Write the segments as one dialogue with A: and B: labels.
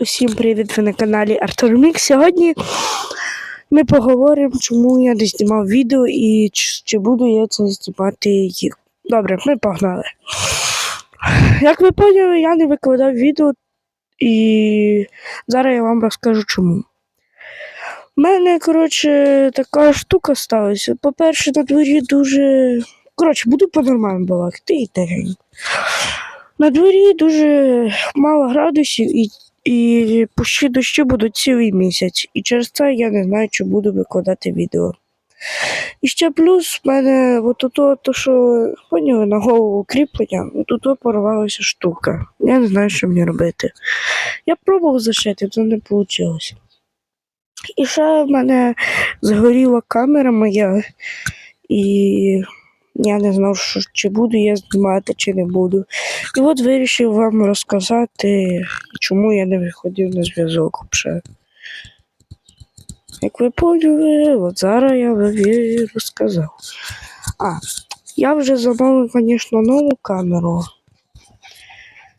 A: Усім привіт! Ви на каналі Артур Мік. Сьогодні ми поговоримо, чому я не знімав відео і чи, чи буду я це знімати їх. Добре, ми погнали. Як ви поняли, я не викладав відео, і зараз я вам розкажу чому. У мене, коротше, така штука сталася. По-перше, на дворі дуже. Коротше, буду по-нормальному балакати і тихенько. На дворі дуже мало градусів і і пущі дощі будуть цілий місяць. І через це я не знаю, чи буду викладати відео. І ще плюс в мене от то, то що поняли на голову кріплення, от то порвалася штука. Я не знаю, що мені робити. Я пробував зашити, то не вийшло. І ще в мене згоріла камера моя, і я не знав, що, чи буду я знімати, чи не буду. І от вирішив вам розказати, чому я не виходив на зв'язок взагалі. Як ви поняли, от зараз я вам розказав. А, я вже замовив, звісно, нову камеру.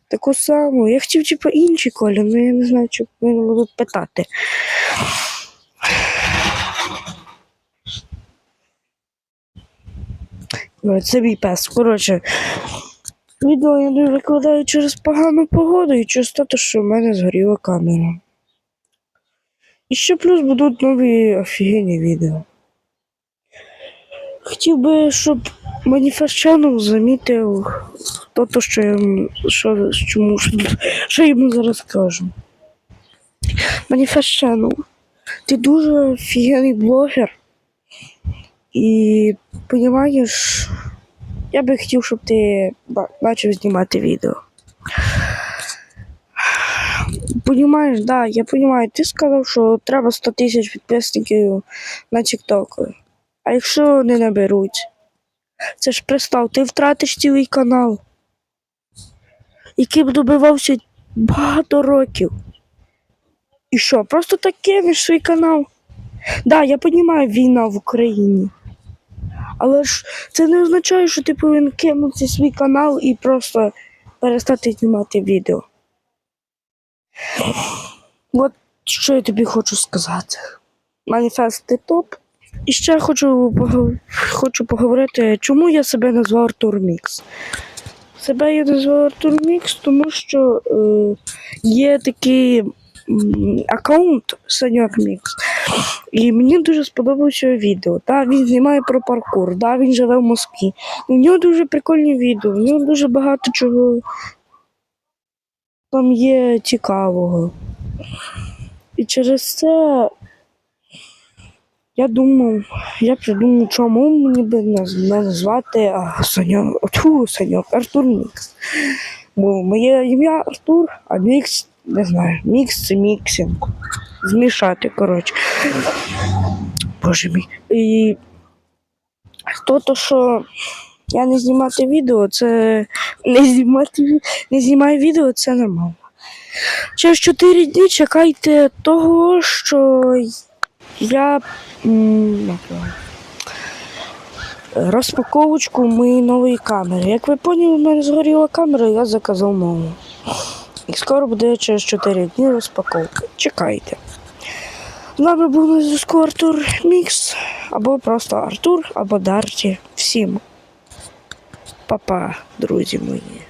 A: Таку саму. Я хотів, типу, інші колі, але я не знаю, чи мене будуть питати. Це мій пес. Коротше, відео я не викладаю через погану погоду і через те, що в мене згоріла камера. І ще плюс будуть нові офігенні відео. Хотів би, щоб Manifest Channel замітив то, то що я що, чому, що, що йому зараз кажу. Manifest Channel, ти дуже офігенний блогер. І Понімаєш, я би хотів, щоб ти ба- почав знімати відео. Понімаєш, да, я понімаю, ти сказав, що треба 100 тисяч підписників на TikTok. А якщо не наберуть, це ж представ, ти втратиш цілий канал, який б добивався багато років. І що, просто так кинеш свій канал? Да, я розумію, війна в Україні. Але ж це не означає, що ти повинен кинути свій канал і просто перестати знімати відео. От що я тобі хочу сказати. Маніфест ти топ. І ще хочу, хочу поговорити, чому я себе назвав Артур Мікс. Себе я назвав Артур Мікс, тому що е, є такий аккаунт Саньок Мікс. І мені дуже сподобалося відео. Да, він знімає про паркур, да, він живе в Москві. У нього дуже прикольні відео, у нього дуже багато чого там є цікавого. І через це я думав, я придумав, чому мені би назвати Саньок, тьфу, Артур Мікс. Бо моє ім'я Артур, а Мікс, не знаю, мікс це міксинг. Змішати, коротше. Боже мій. І то, то, що я не знімати відео, це не знімати не знімаю відео, це нормально. Через 4 дні чекайте того, що я розпаковочку моєї нової камери. Як ви поняли, в мене згоріла камера, я заказав нову. І скоро буде через 4 дні розпаковка. Чекайте. Вами був на зв'язку Артур Мікс, або просто Артур, або Дарті. Всім. Па-па, друзі мої.